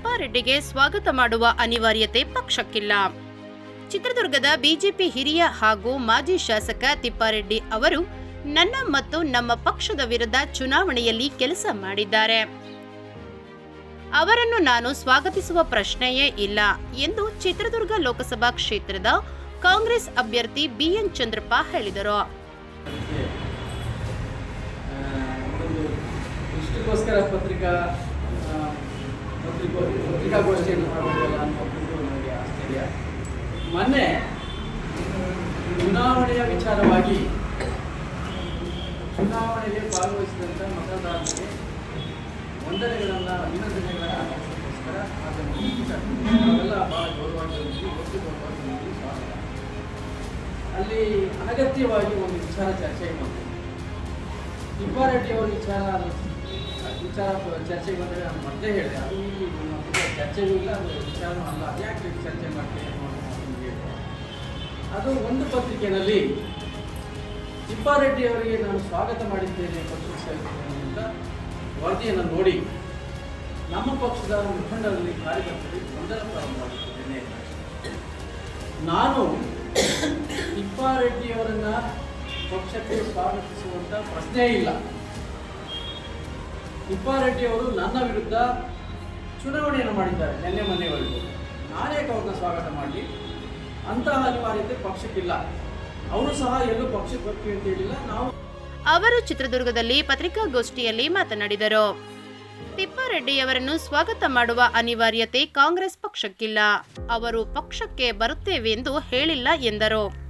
ತಿಪ್ಪಾರೆಡ್ಡಿಗೆ ಸ್ವಾಗತ ಮಾಡುವ ಅನಿವಾರ್ಯತೆ ಪಕ್ಷಕ್ಕಿಲ್ಲ. ಚಿತ್ರದುರ್ಗದ ಬಿಜೆಪಿ ಹಿರಿಯ ಹಾಗೂ ಮಾಜಿ ಶಾಸಕ ತಿಪ್ಪಾರೆಡ್ಡಿ ಅವರು ನನ್ನ ಮತ್ತು ನಮ್ಮ ಪಕ್ಷದ ವಿರುದ್ಧ ಚುನಾವಣೆಯಲ್ಲಿ ಕೆಲಸ ಮಾಡಿದ್ದಾರೆ. ಅವರನ್ನು ನಾನು ಸ್ವಾಗತಿಸುವ ಪ್ರಶ್ನೆಯೇ ಇಲ್ಲ, ಎಂದು ಚಿತ್ರದುರ್ಗ ಲೋಕಸಭಾ ಕ್ಷೇತ್ರದ ಕಾಂಗ್ರೆಸ್ ಅಭ್ಯರ್ಥಿ ಬಿಎನ್ ಚಂದ್ರಪ್ಪ ಹೇಳಿದರು. ಪತ್ರಿಕೋ ಪತ್ರಿಕಾಗೋಷ್ಠಿಯನ್ನು ಮಾಡಬಹುದಲ್ಲ ಅನ್ನೋದು ನನಗೆ ಆಶ್ಚರ್ಯ ಮೊನ್ನೆ ಚುನಾವಣೆಯ ವಿಚಾರವಾಗಿ ಚುನಾವಣೆಗೆ ಭಾಗವಹಿಸಿದಂಥ ಮತದಾರರಿಗೆ ವಂದನೆಗಳನ್ನು ಅಭಿನಂದನೆಗಳನ್ನು ಅರ್ಪಿಸೋದಕ್ಕೋಸ್ಕರ ಅದನ್ನು ಈ ನಾವೆಲ್ಲ ಭಾಳ ಗೌರವವಾಗಿ ಒಟ್ಟು ಸ್ವಾಗತ. ಅಲ್ಲಿ ಅನಗತ್ಯವಾಗಿ ಒಂದು ವಿಚಾರ ಚರ್ಚೆ ಮಾಡ್ತೀವಿ ತಿಪ್ಪಾರೆಡ್ಡಿ ಅವರ ವಿಚಾರ ವಿಚಾರ ಚರ್ಚೆಗೆ ಬಂದರೆ ನಾನು ಮತ್ತೆ ಹೇಳಿದೆ. ಅದು ನಿಮ್ಮ ಚರ್ಚೆಗೂ ಇಲ್ಲ, ಅದು ವಿಚಾರವೂ ಅಲ್ಲ. ಯಾಕೆ ಚರ್ಚೆ ಹೇಳಿದೆ. ಅದು ಒಂದು ಪತ್ರಿಕೆಯಲ್ಲಿ ತಿಪ್ಪಾರೆಡ್ಡಿ ಅವರಿಗೆ ನಾನು ಸ್ವಾಗತ ಮಾಡಿದ್ದೇನೆ ಸೇರಿದ್ದೇನೆ ಅಂತ ವರದಿಯನ್ನು ನೋಡಿ ನಮ್ಮ ಪಕ್ಷದ ಮುಖಂಡರಲ್ಲಿ ಕಾರ್ಯಕರ್ತರಿಗೆ ಗೊಂದಲ ಮಾಡುತ್ತಿದ್ದೇನೆ ನಾನು ತಿಪ್ಪಾರೆಡ್ಡಿಯವರನ್ನು ಪಕ್ಷಕ್ಕೆ ಸ್ವಾಗತಿಸುವಂಥ ಪ್ರಶ್ನೆ ಇಲ್ಲ. ತಿಪ್ಪಾರೆಡ್ಡಿ ಅವರು ನನ್ನ ವಿರುದ್ಧ ಚುನಾವಣೆಯನ್ನು ಮಾಡಿದ್ದಾರೆ ನಿನ್ನೆ ಮೊನ್ನೆವರೆಗೂ ನಾನೇ ಅವ್ರನ್ನ ಸ್ವಾಗತ ಮಾಡಿ ಅಂತಹ ಅನಿವಾರ್ಯತೆ ಪಕ್ಷಕ್ಕಿಲ್ಲ. ಅವರು ಸಹ ಎಲ್ಲೂ ಪಕ್ಷಕ್ಕೆ ಬರ್ತೀವಿ ಅಂತ ಹೇಳಿಲ್ಲ. ನಾವು ಅವರು ಚಿತ್ರದುರ್ಗದಲ್ಲಿ ಪತ್ರಿಕಾಗೋಷ್ಠಿಯಲ್ಲಿ ಮಾತನಾಡಿದರು. ತಿಪ್ಪಾರೆಡ್ಡಿಯವರನ್ನು ಸ್ವಾಗತ ಮಾಡುವ ಅನಿವಾರ್ಯತೆ ಕಾಂಗ್ರೆಸ್ ಪಕ್ಷಕ್ಕಿಲ್ಲ. ಅವರು ಪಕ್ಷಕ್ಕೆ ಬರುತ್ತೇವೆ ಎಂದು ಹೇಳಿಲ್ಲ ಎಂದರು.